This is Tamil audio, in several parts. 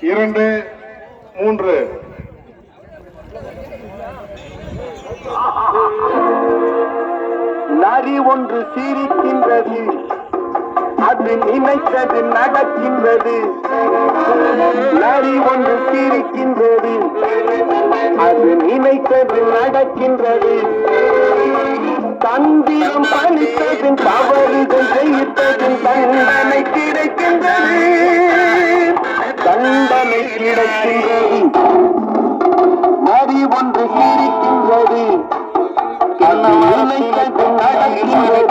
இரண்டு மூன்று. நரி ஒன்று சீரிக்கின்றது அது நினைத்தது நடக்கின்றது. நரி ஒன்று சீரிக்கின்றது அது நினைத்தது நடக்கின்றது. தந்திரம் பழித்தது கிடைக்கின்றது நரி ஒன்று சிரிக்கின்றது கண்ணை நினைத்தது நடக்கின்றது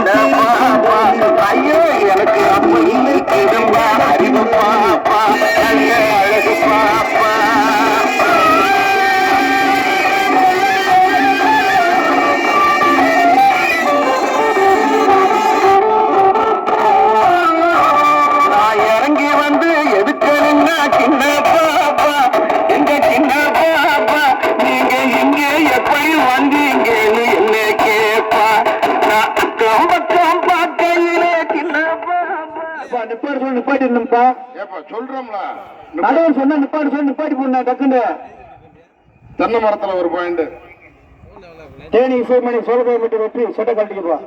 now. அக்கம் பக்கம் பார்க்கையிலே சின்ன பாப்பா நிப்பாடு சொல்லி சொல்றோம்ல. நடுவர் சொன்னா நிப்பாடு சொல்லி நிப்பாட்டி போடணும் டக்குன்னு. தென்னை மரத்துல ஒரு பாயிண்ட் தேனி இசைமணி சோழகை மட்டும் வெற்றி சொட்டை கழட்டிக்கப்பா